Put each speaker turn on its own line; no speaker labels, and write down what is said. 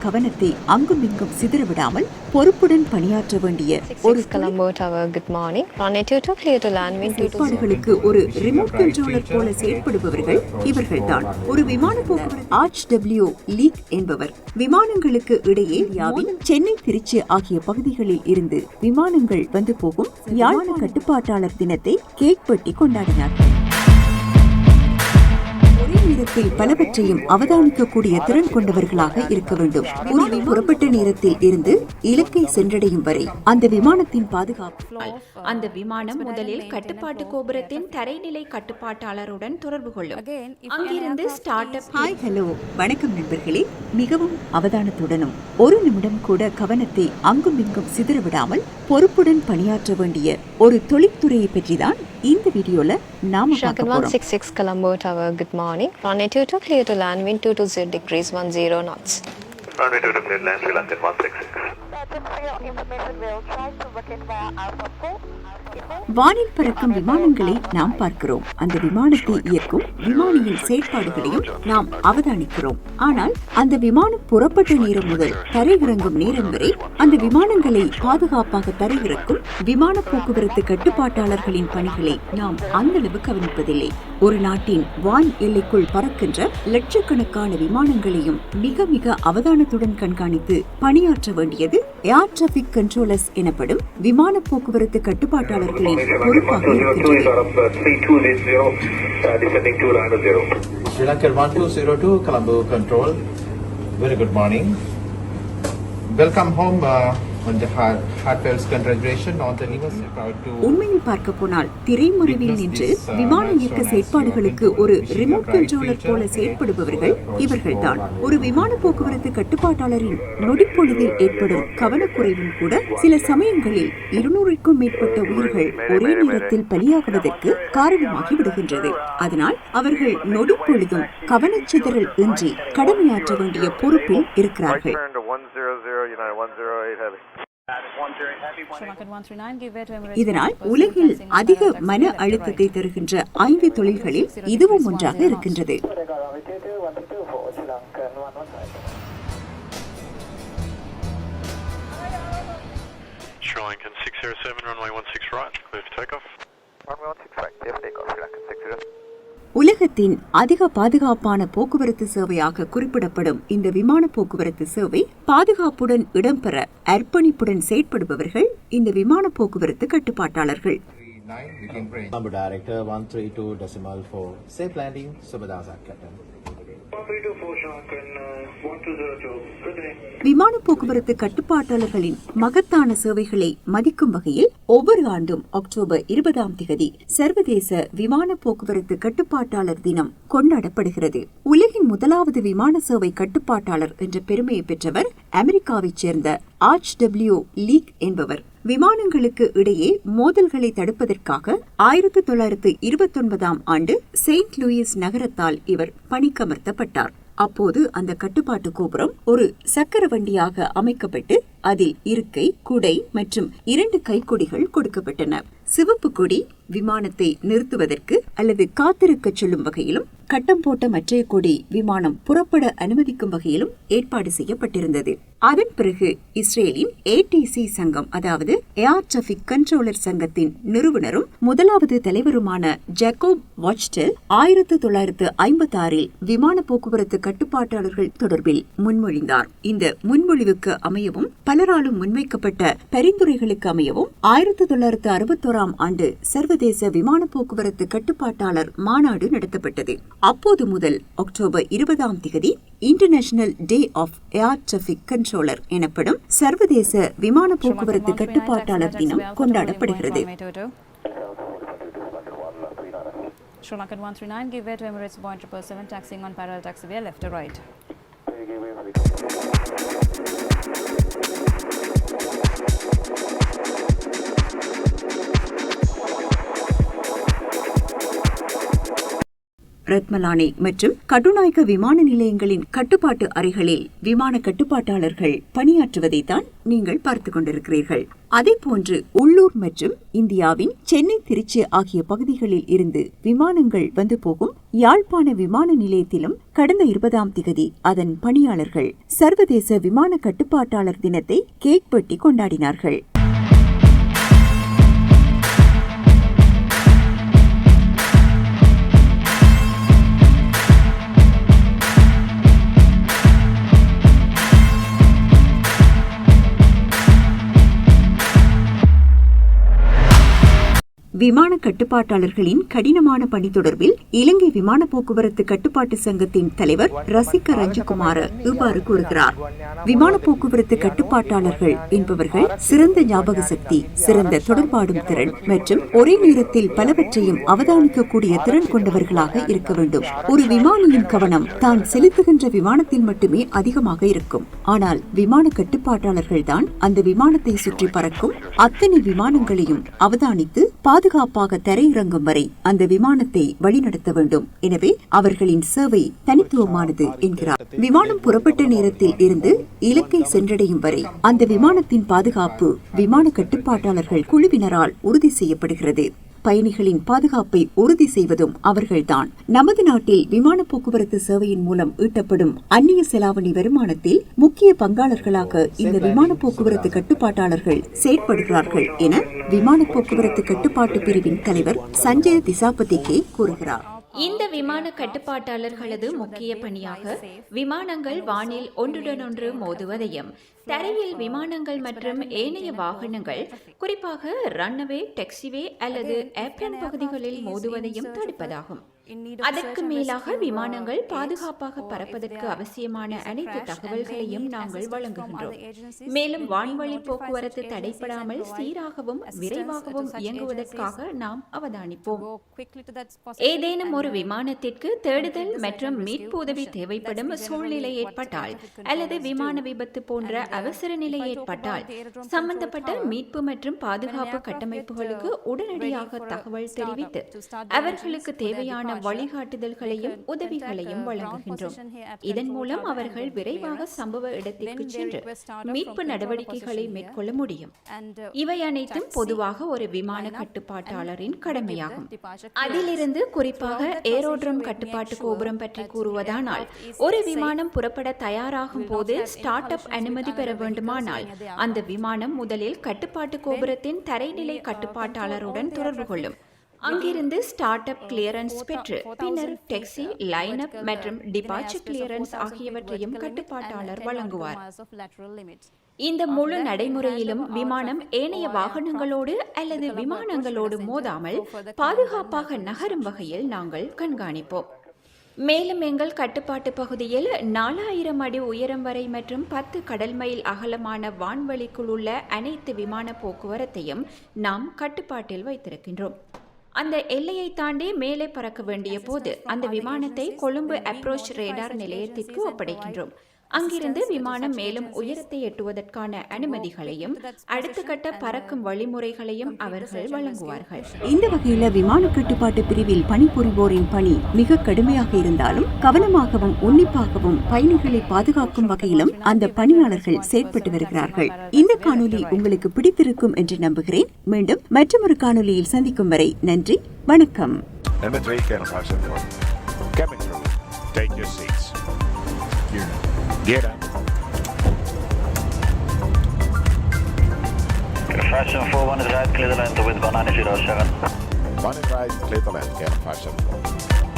கவனத்தை அங்குமிங்கும் சிதறவிடாமல் பொறுப்புடன் பணியாற்ற வேண்டிய ஒரு
Six Colombo Tower, good morning. Runway 22, clear to land, wind 22.
செயற்பாடுகளுக்கு ஒரு ரிமோட் கண்ட்ரோலர் போல செயற்படுபவர்கள் இவர்கள்தான் ஒரு விமான போக்குவரத்து ஆர்ச் டபிள்யூ லீக் என்பவர் விமானங்களுக்கு இடையே யாவின் சென்னை திருச்சி ஆகிய பகுதிகளில் இருந்து விமானங்கள் வந்து போகும் யாழ்ன கட்டுப்பாட்டாளர் தினத்தை கேக் வெட்டி கொண்டாடினார் நேரத்தில் பலவற்றையும் அவதானிக்கக்கூடிய திறன் கொண்டவர்களாக இருக்க வேண்டும். விமானம் புறப்பட்ட நேரத்தில் இருந்து இலக்கை சென்றடையும் வரை அந்த விமானத்தின் பாதுகாப்பு
அந்த விமானம் முதலில் கட்டுப்பாட்டு கோபுரத்தின் தரைநிலை கட்டுப்பாட்டாளருடன் தொடர்பு கொள்ளும். அங்கிருந்து ஸ்டார்ட் அப்
ஹாய் ஹலோ வணக்கம் நண்பர்களே. மிகவும் அவதானத்துடனும் ஒரு நிமிடம் கூட கவனத்தை அங்கும் இங்கும் சிதறவிடாமல் பொறுப்புடன் பணியாற்ற வேண்டிய ஒரு தொழில்துறையை பற்றிதான் இந்த வீடியோல நாம பார்க்க போறோம்
166 Colombo Tower, good morning. Runway 22, clear to land, wind 220 degrees 10 knots.
Runway 2 to clear land, Sri Lankan 166.
வானில் பறக்கும் விமானங்களை நாம் பார்க்கிறோம். அந்த விமானத்தை இயக்கும் விமானியின் செயற்பாடுகளையும் நாம் அவதானிக்கிறோம். ஆனால் அந்த விமானம் புறப்பட்ட நேரம் முதல் தரையிறங்கும் நேரம் வரை அந்த விமானங்களை பாதுகாப்பாக தரையிறக்கும் விமான போக்குவரத்து கட்டுப்பாட்டாளர்களின் பணிகளை நாம் அந்த அளவு கவனிப்பதில்லை. ஒரு நாட்டின் வான் எல்லைக்குள் பறக்கின்ற லட்சக்கணக்கான விமானங்களையும் மிக மிக அவதானத்துடன் கண்காணித்து பணியாற்ற வேண்டியது ஏர் டிராபிக் கண்ட்ரோலர்ஸ் எனப்படும் விமான போக்குவரத்து கட்டுப்பாட்டாளர் கட்டுப்பாட்டாளர்களின் பொறுப்பாக இருக்கின்றது
out of uh, 3280, uh, descending to land 0.
Sri Lankan 1202, Colombo Control. Very good morning. Welcome home uh, on the heart, heartfelt congratulations on the anniversary. Proud to
உண்மையில் பார்க்க போனால் திரைமறைவில் நின்று விமான இயக்க செயற்பாடுகளுக்கு ஒரு ரிமோட் கண்ட்ரோலர் போல செயற்படுபவர்கள் இவர்கள்தான். ஒரு விமான போக்குவரத்து கட்டுப்பாட்டாளரின் நொடிப்பொழுதில் ஏற்படும் கவனக்குறைவும் கூட சில சமயங்களில் இருநூறுக்கும் மேற்பட்ட உயிர்கள் ஒரே நேரத்தில் பலியாகுவதற்கு காரணமாகி விடுகின்றது. அதனால் அவர்கள் நொடிப்பொழுதும் கவனச்சிதறல் இன்றி கடமையாற்ற வேண்டிய பொறுப்பில் இருக்கிறார்கள்.
Turn to 100, United 108 Heavy.
இதனால் உலகில் அதிக மன அழுத்தத்தை தருகின்ற ஐந்து தொழில்களில் இதுவும் ஒன்றாக இருக்கின்றது
Sri Lankan 607, runway 16 right, clear for takeoff. Runway 16 right, clear for takeoff, Sri Lankan 60.
உலகத்தின் அதிக பாதுகாப்பான போக்குவரத்து சேவையாக குறிப்பிடப்படும் இந்த விமான போக்குவரத்து சேவை பாதுகாப்புடன் இடம்பெற அர்ப்பணிப்புடன் செயற்படுபவர்கள் இந்த விமான போக்குவரத்து கட்டுப்பாட்டாளர்கள்
Number Director 132 decimal 4. Safe landing, Subhadasa Captain.
விமான போக்குவரத்து கட்டுப்பாட்டாளர்களின் மகத்தான சேவைகளை மதிக்கும் வகையில் ஒவ்வொரு ஆண்டும் அக்டோபர் இருபதாம் திகதி சர்வதேச விமான போக்குவரத்து கட்டுப்பாட்டாளர் தினம் கொண்டாடப்படுகிறது. உலகின் முதலாவது விமான சேவை கட்டுப்பாட்டாளர் என்ற பெருமையை பெற்றவர் அமெரிக்காவைச் சேர்ந்த ஆர்ச் டபிள்யூ லீக் என்பவர். விமானங்களுக்கு இடையே மோதல்களை தடுப்பதற்காக ஆயிரத்தி தொள்ளாயிரத்து இருபத்தொன்பதாம் ஆண்டு செயின்ட் லூயிஸ் நகரத்தால் இவர் பணிக்கமர்த்தப்பட்டார். அப்போது அந்த கட்டுப்பாட்டு கோபுரம் ஒரு சக்கர வண்டியாக அமைக்கப்பட்டு அதில் இருக்கை குடை மற்றும் இரண்டு கைக்கொடிகள் கொடுக்கப்பட்டன. சிவப்பு கொடி விமானத்தை நிறுத்துவதற்கு அல்லது காத்திருக்கச் சொல்லும் வகையிலும் கட்டம் போட்ட மற்றைய கொடி விமானம் புறப்பட அனுமதிக்கும் வகையிலும் ஏற்பாடு செய்யப்பட்டிருந்தது. அதன் பிறகு இஸ்ரேலின் ஏடிசி சங்கம் அதாவது ஏர் டிராபிக் கண்ட்ரோலர் சங்கத்தின் நிறுவனரும் முதலாவது தலைவருமான ஜெகோப் வாச்டெல் ஆயிரத்து தொள்ளாயிரத்து ஐம்பத்தி ஆறில் விமான போக்குவரத்து கட்டுப்பாட்டாளர்கள் தொடர்பில் முன்மொழிந்தார். இந்த முன்மொழிவுக்கு அமையவும் பலராலும் முன்வைக்கப்பட்ட பரிந்துரைகளுக்கு அமையவும் ஆயிரத்தி தொள்ளாயிரத்து அறுபத்தோராம் ஆண்டு சர்வதேச விமான போக்குவரத்து கட்டுப்பாட்டாளர் மாநாடு நடத்தப்பட்டது. அப்போது முதல் அக்டோபர் இருபதாம் திகதி international day of air traffic controller எனப்படும் சர்வதேச விமான போக்குவரத்து கட்டுப்பாட்டாளர் தினம் கொண்டாடப்படுகிறது
Sri Lankan 139, give way to Emirates Boeing 777, taxiing on parallel taxiway, left to right.
Ratmalana மற்றும் கட்டுநாயக்க விமான நிலையங்களின் கட்டுப்பாட்டு அறைகளில் விமான கட்டுப்பாட்டாளர்கள் பணியாற்றுவதைத்தான் நீங்கள் பார்த்து கொண்டிருக்கிறீர்கள். அதேபோன்று உள்ளூர் மற்றும் இந்தியாவின் சென்னை திருச்சி ஆகிய பகுதிகளில் இருந்து விமானங்கள் வந்து போகும் யாழ்ப்பாண விமான நிலையத்திலும் கடந்த இருபதாம் திகதி அதன் பணியாளர்கள் சர்வதேச விமான கட்டுப்பாட்டாளர் தினத்தை கேக் வெட்டி கொண்டாடினார்கள். விமான கட்டுப்பாட்டாளர்களின் கடினமான பணி தொடர்பில் இலங்கை விமான போக்குவரத்து கட்டுப்பாட்டு சங்கத்தின் தலைவர் ரசிக ரஞ்சுகுமார இவ்வாறு கூறுகிறார். விமான போக்குவரத்து கட்டுப்பாட்டாளர்கள் என்பவர்கள் சிறந்த ஞாபக சக்தி சிறந்த தொடர்பாடும் திறன் மற்றும் ஒரே நேரத்தில் பலவற்றையும் அவதானிக்கக்கூடிய திறன் கொண்டவர்களாக இருக்க வேண்டும். ஒரு விமானியின் கவனம் தான் செலுத்துகின்ற விமானத்தில் மட்டுமே அதிகமாக இருக்கும். ஆனால் விமான கட்டுப்பாட்டாளர்கள் தான் அந்த விமானத்தை சுற்றி பறக்கும் அத்தனை விமானங்களையும் அவதானித்து பாதுகாப்பாக தரையிறங்கும் வரை அந்த விமானத்தை வழிநடத்த வேண்டும். எனவே அவர்களின் சேவை தனித்துவமானது என்கிறார். விமானம் புறப்பட்ட நேரத்தில் இருந்து இலக்கை சென்றடையும் வரை அந்த விமானத்தின் பாதுகாப்பு விமான கட்டுப்பாட்டாளர்கள் குழுவினரால் உறுதி செய்யப்படுகிறது. பயணிகளின் பாதுகாப்பை உறுதி செய்வதும் அவர்கள்தான். நமது நாட்டில் விமான போக்குவரத்து சேவையின் மூலம் ஈட்டப்படும் அந்நிய செலாவணி வருமானத்தில் முக்கிய பங்காளர்களாக இந்த விமான போக்குவரத்து கட்டுப்பாட்டாளர்கள் செயற்படுகிறார்கள் என விமான போக்குவரத்து கட்டுப்பாட்டு பிரிவின் தலைவர் சஞ்சய திசாபதிகே கூறுகிறார்.
இந்த விமான கட்டுப்பாட்டாளர்களது முக்கிய பணியாக விமானங்கள் வானில் ஒன்றுடனொன்று மோதுவதையும் தரையில் விமானங்கள் மற்றும் ஏனைய வாகனங்கள் குறிப்பாக ரன்னவே டெக்ஸிவே அல்லது ஏப்ரன் பகுதிகளில் மோதுவதையும் தடுப்பதாகும். அதற்கு மேலாக விமானங்கள் பாதுகாப்பாக பறப்பதற்கு அவசியமான அனைத்து தகவல்களையும் நாங்கள் வழங்குகின்றோம். மேலும் வான்வழி போக்குவரத்து தடைப்படாமல் சீராகவும் விரைவாகவும் இயங்குவதற்காக நாம் அவதானிப்போம். ஏதேனும் ஒரு விமானத்திற்கு தேடுதல் மற்றும் மீட்பு உதவி தேவைப்படும் சூழ்நிலை ஏற்பட்டால் அல்லது விமான விபத்து போன்ற அவசர நிலை ஏற்பட்டால் சம்பந்தப்பட்ட மீட்பு மற்றும் பாதுகாப்பு கட்டமைப்புகளுக்கு உடனடியாக தகவல் தெரிவித்து அவர்களுக்கு தேவையான வழிகாட்டுதல்களையும் உதவிகளையும் வழங்குகின்றோம். இதன் மூலம் அவர்கள் விரைவாக சம்பவ இடத்திற்கு சென்று மீட்பு நடவடிக்கைகளை மேற்கொள்ள முடியும். இவை அனைத்தும் பொதுவாக ஒரு விமான கட்டுப்பாட்டாளரின் கடமையாகும். அதிலிருந்து குறிப்பாக ஏரோட்ரம் கட்டுப்பாட்டு கோபுரம் பற்றி கூறுவதானால் ஒரு விமானம் புறப்பட தயாராகும் போது ஸ்டார்ட் அப் அனுமதி பெற வேண்டுமானால் அந்த விமானம் முதலில் கட்டுப்பாட்டு கோபுரத்தின் தரைநிலை கட்டுப்பாட்டாளருடன் தொடர்பு கொள்ளும். அங்கிருந்து ஸ்டார்ட் அப் கிளியரன்ஸ் பெற்று பின்னர் டெக்ஸி லைன் அப் மற்றும் டிபார்ச்சர் கிளியரன்ஸ் ஆகியவற்றையும் கட்டுப்பாட்டாளர் வழங்குவார். இந்த முழு நடைமுறையிலும் விமானம் ஏனைய வாகனங்களோடு அல்லது விமானங்களோடு மோதாமல் பாதுகாப்பாக நகரும் வகையில் நாங்கள் கண்காணிப்போம். மேலும் எங்கள் கட்டுப்பாட்டு பகுதியில் நாலாயிரம் அடி உயரம் வரை மற்றும் பத்து கடல் மைல் அகலமான வான்வெளிக்குள் உள்ள அனைத்து விமான போக்குவரத்தையும் நாம் கட்டுப்பாட்டில் வைத்திருக்கின்றோம். அந்த எல்லையை தாண்டி மேலே பறக்க வேண்டிய போது அந்த விமானத்தை கொழும்பு அப்ரோச் ரேடார் நிலையத்திற்கு ஒப்படைக்கின்றோம். அங்கிருந்து விமானம் மேலும் உயரத்தை எட்டுவதற்கான அனுமதிகளையும் அடுத்த கட்ட பறக்கும் வழிமுறைகளையும் அவர்கள் வழங்குவார்கள்.
இந்த வகையில விமான கட்டுப்பாட்டு பிரிவில் பணிபுரிவோரின் பணி மிக கடுமையாக இருந்தாலும் கவனமாகவும் உன்னிப்பாகவும் பயணிகளை பாதுகாக்கும் வகையிலும் அந்த பணியாளர்கள் செயற்பட்டு வருகிறார்கள். இந்த காணொலி உங்களுக்கு பிடித்திருக்கும் என்று நம்புகிறேன். மீண்டும் மற்றொரு காணொலியில் சந்திக்கும் வரை நன்றி வணக்கம்.
Number three, Colonel 574. Cabin crew, take your seats. Gerda.
Fashion 4 one is right, clear the land with 190 7.
One is right, clear the land,